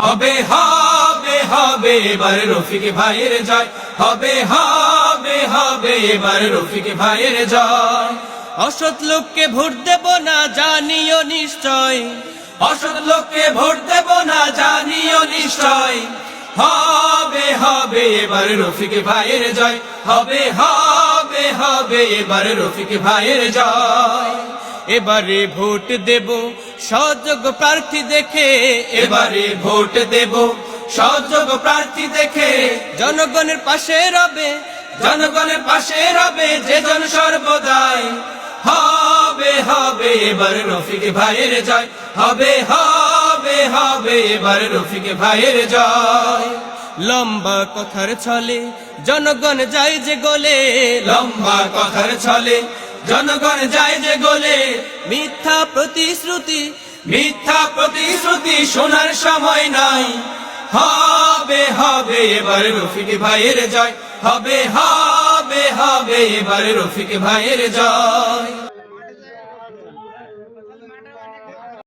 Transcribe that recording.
হবে হবে হবে, এবার রফিক ভাইয়ের জয়। হবে হবে হবে, এবার রফিক ভাইয়ের জয়। অসৎ লোককে ভোট দেব না, জানিও নিশ্চয়। অসৎ লোককে ভোট দেব না, জানিও নিশ্চয়। হবে হবে, এবার রফিক ভাইয়ের জয়। হবে হবে হবে, এবার রফিক ভাইয়ের জয়। এবারে ভোট দেব সযোগ্য প্রার্থী দেখে। এবারে ভোট দেব সযোগ্য প্রার্থী দেখে। জনগণের পাশে রবে, জনগণের পাশে রবে, যে জন সর্বদাই। হবে হবে, এবার রফিক ভাইয়ের জয়। হবে হবে হবে, এবার রফিক ভাইয়ের জয়। লম্বা কথার ছলে জনগণ যায় যে গলে। লম্বা কথার ছলে জনগণ যায় যে গোলে। মিথ্যা প্রতিশ্রুতি মিথ্যা প্রতিশ্রুতি শোনার সময় নাই। হবে হবে, এবার রফিক ভাইয়ের জয়। হবে হবে হবে, এবার রফিক ভাইয়ের জয়।